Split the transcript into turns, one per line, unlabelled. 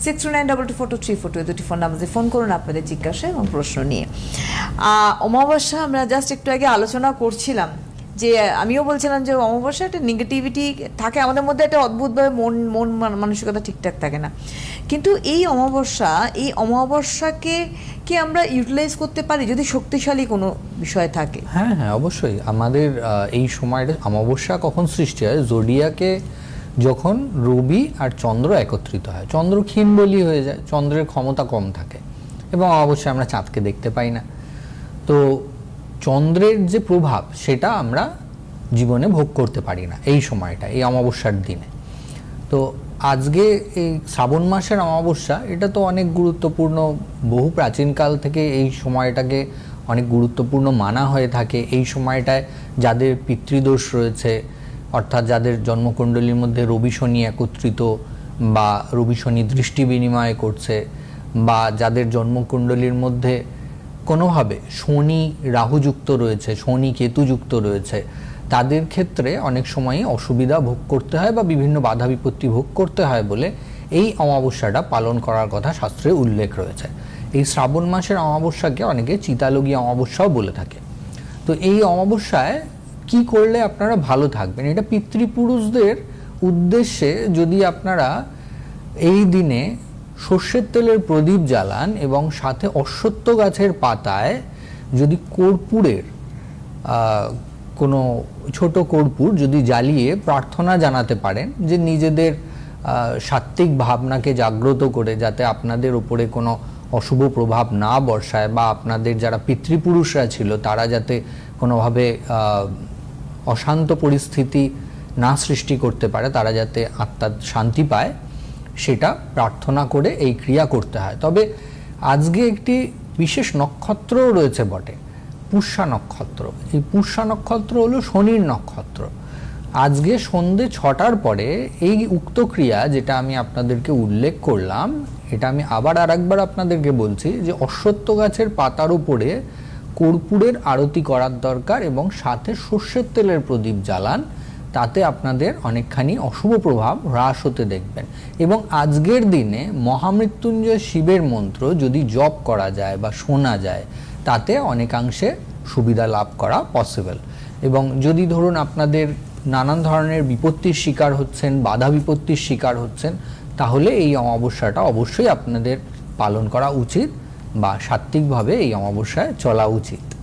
Six two nine double two four two three four two দুটি phone নাম্বারে phone করুন আপনাদের জিজ্ঞাসা এবং প্রশ্ন নিয়ে। অমাবস্যা আমরা জাস্ট একটু আগে আলোচনা করছিলাম যে, আমিও বলছিলাম যে, অমাবস্যা একটা নেগেটিভিটি থাকে, আমাদের মধ্যে একটা অদ্ভুতভাবে মন মন মান- মানসিকতা ঠিকঠাক থাকে না। কিন্তু এই অমাবস্যা, এই অমাবস্যাকে কি আমরা ইউটিলাইজ করতে পারি যদি শক্তিশালী কোনো বিষয় থাকে?
হ্যাঁ হ্যাঁ অবশ্যই। আমাদের এই সময়টা অমাবস্যা কখন সৃষ্টি হয়? জোডিয়াকে যখন রবি আর চন্দ্র একত্রিত হয়, চন্দ্র ক্ষীণ বলি হয়ে যায়, চন্দ্রের ক্ষমতা কম থাকে এবং অবশ্যই আমরা চাঁদকে দেখতে পাই না। তো চন্দ্রের যে প্রভাব, সেটা আমরা জীবনে ভোগ করতে পারি না এই সময়টা এই অমাবস্যার দিনে। তো আজকে এই শ্রাবণ মাসের অমাবস্যা, এটা তো অনেক গুরুত্বপূর্ণ, বহু প্রাচীনকাল থেকে এই সময়টাকে অনেক গুরুত্বপূর্ণ মানা হয়ে থাকে। এই সময়টায় যাদের পিতৃদোষ রয়েছে অর্থাৎ যাদের জন্মকুণ্ডলীর মধ্যে রবি শনি একত্রিত বা রবি শনি দৃষ্টি বিনিময় করছে বা যাদের জন্মকুণ্ডলীর মধ্যে কোনোভাবে শনি রাহুযুক্ত রয়েছে, শনি কেতুযুক্ত রয়েছে, তাদের ক্ষেত্রে অনেক সময়ই অসুবিধা ভোগ করতে হয় বা বিভিন্ন বাধা বিপত্তি ভোগ করতে হয় বলে এই অমাবস্যাটা পালন করার কথা শাস্ত্রে উল্লেখ রয়েছে। এই শ্রাবণ মাসের অমাবস্যাকে অনেকে চিতালগী অমাবস্যাও বলে থাকে। তো এই অমাবস্যায় কি করলে আপনারা ভালো থাকবেন? এটা পিতৃপুরুষদের উদ্দেশ্যে যদি আপনারা এই দিনে সর্ষের তেলের প্রদীপ জ্বালান এবং সাথে অশ্বত্থ গাছের পাতায় যদি কর্পূরের কোনো ছোট কর্পূর যদি জ্বালিয়ে প্রার্থনা জানাতে পারেন যে নিজেদের সাত্ত্বিক ভাবনাকে জাগ্রত করে যাতে আপনাদের উপরে কোনো অশুভ প্রভাব না বর্ষায় বা আপনাদের যারা পিতৃপুরুষরা ছিল তারা যাতে কোনোভাবে অশান্ত পরিস্থিতি না সৃষ্টি করতে পারে, তারা যাতে আত্মার শান্তি পায়, সেটা প্রার্থনা করে এই ক্রিয়া করতে হয়। তবে আজকে একটি বিশেষ নক্ষত্রও রয়েছে বটে, পুষ্যা নক্ষত্র। এই পুষ্যা নক্ষত্র হলো শনির নক্ষত্র। আজকে সন্ধে ছটার পরে এই উক্ত ক্রিয়া যেটা আমি আপনাদেরকে উল্লেখ করলাম, এটা আমি আবার আরেকবার আপনাদেরকে বলছি যে অশ্বত্থ গাছের পাতার উপরে কর্পূরের আরতি করার দরকার এবং সাথে সর্ষের তেলের প্রদীপ জ্বালান, তাতে আপনাদের অনেকখানি অশুভ প্রভাব হ্রাস হতে দেখবেন। এবং আজকের দিনে মহামৃত্যুঞ্জয় শিবের মন্ত্র যদি জপ করা যায় বা শোনা যায়, তাতে অনেকাংশে সুবিধা লাভ করা পসিবল এবং যদি ধরুন আপনাদের নানান ধরনের বিপত্তির শিকার হচ্ছেন, বাধা বিপত্তির শিকার হচ্ছেন, তাহলে এই অমাবস্যাটা অবশ্যই আপনাদের পালন করা উচিত। বা সাত্ত্বিকভাবে এই অমাবস্যায় চলা উচিত।